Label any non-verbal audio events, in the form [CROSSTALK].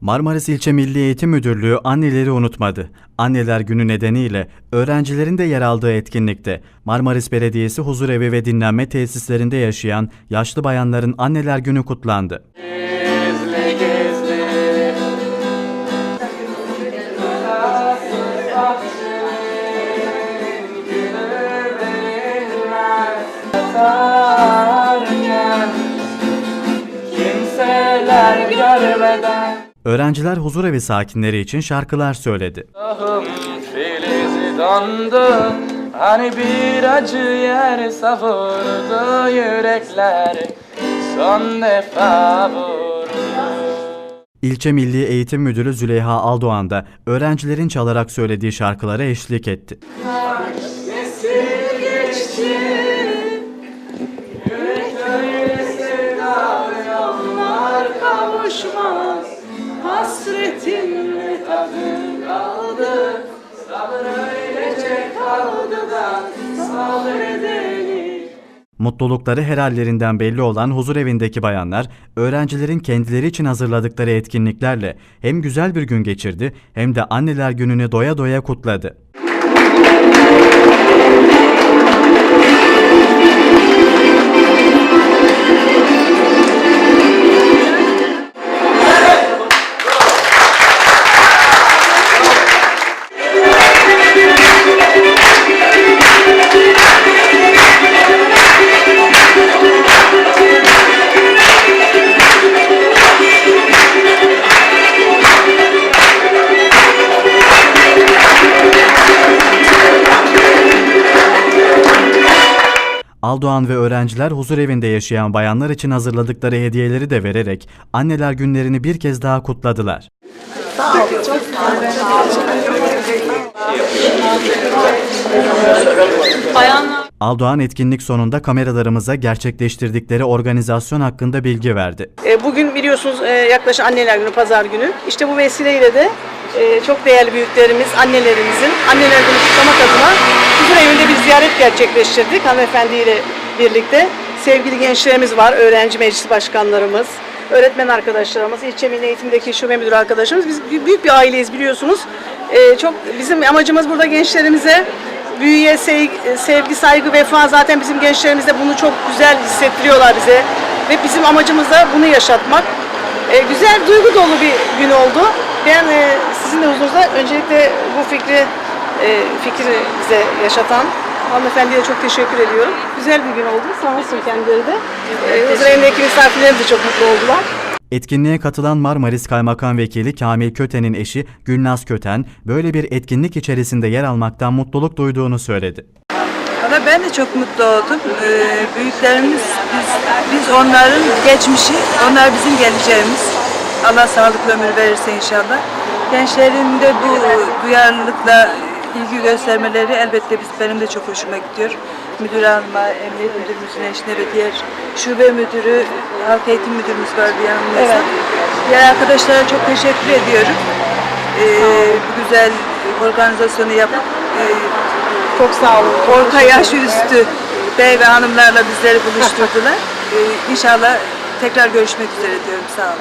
Marmaris İlçe Milli Eğitim Müdürlüğü anneleri unutmadı. Anneler Günü nedeniyle öğrencilerin de yer aldığı etkinlikte Marmaris Belediyesi huzurevi ve dinlenme tesislerinde yaşayan yaşlı bayanların Anneler Günü kutlandı. Kimseler görmeden Öğrenciler huzurevi sakinleri için şarkılar söyledi. Ahım dondu Hani bir acı yer savurdu yürekler Son defa vurdu İlçe Milli Eğitim Müdürü Züleyha Aldoğan da öğrencilerin çalarak söylediği şarkılara eşlik etti. Nesil kavuşmaz Hasretinle tadım kaldı. Sabır öylece kaldı da sabredelim. Mutlulukları her hallerinden belli olan huzurevindeki bayanlar, öğrencilerin kendileri için hazırladıkları etkinliklerle hem güzel bir gün geçirdi hem de anneler gününü doya doya kutladı. Aldoğan ve öğrenciler huzurevinde yaşayan bayanlar için hazırladıkları hediyeleri de vererek anneler günlerini bir kez daha kutladılar. Aldoğan etkinlik sonunda kameralarımıza gerçekleştirdikleri organizasyon hakkında bilgi verdi. E, Bugün biliyorsunuz e, yaklaşık anneler günü, pazar günü. İşte bu vesileyle de e, çok değerli büyüklerimiz, annelerimizin anneler günü kutlamak adına huzur evinde bir ziyaret gerçekleştirdik hanımefendiyle birlikte. Sevgili gençlerimiz var, öğrenci meclisi başkanlarımız, öğretmen arkadaşlarımız, ilçe milli eğitimdeki şube müdürü arkadaşlarımız. Biz bü- büyük bir aileyiz biliyorsunuz. E, Çok bizim amacımız burada gençlerimize büyüye sevgi, saygı, vefa zaten bizim gençlerimiz de bunu çok güzel hissettiriyorlar bize. Ve bizim amacımız da bunu yaşatmak. E, güzel, duygu dolu bir gün oldu. Ben e, de huzurunuzda öncelikle bu fikri e, fikri bize yaşatan hanımefendiye çok teşekkür ediyorum. Güzel bir gün oldu. Sağ olsun kendileri de. E, huzur evindeki misafirlerim de çok mutlu oldular. Etkinliğe katılan Marmaris Kaymakam Vekili Kamil Köten'in eşi Gülnaz Köten, böyle bir etkinlik içerisinde yer almaktan mutluluk duyduğunu söyledi. Valla ben de çok mutlu oldum. Ee, büyüklerimiz, biz, biz onların geçmişi, onlar bizim geleceğimiz. Allah sağlıklı ömür verirse inşallah. Gençlerin de bu duyarlılıkla ilgi göstermeleri elbette biz, benim de çok hoşuma gidiyor. Müdür hanıma, emniyet müdürümüzün eşine ve diğer şube müdürü, halk eğitim müdürümüz vardı yanımızda. Evet. Diğer arkadaşlara çok teşekkür ediyorum. Ee, bu güzel organizasyonu yapıp e, Çok sağ olun. orta yaş üstü bey ve hanımlarla bizleri buluşturdular. [LAUGHS] Ee, inşallah tekrar görüşmek üzere diyorum. Sağ olun.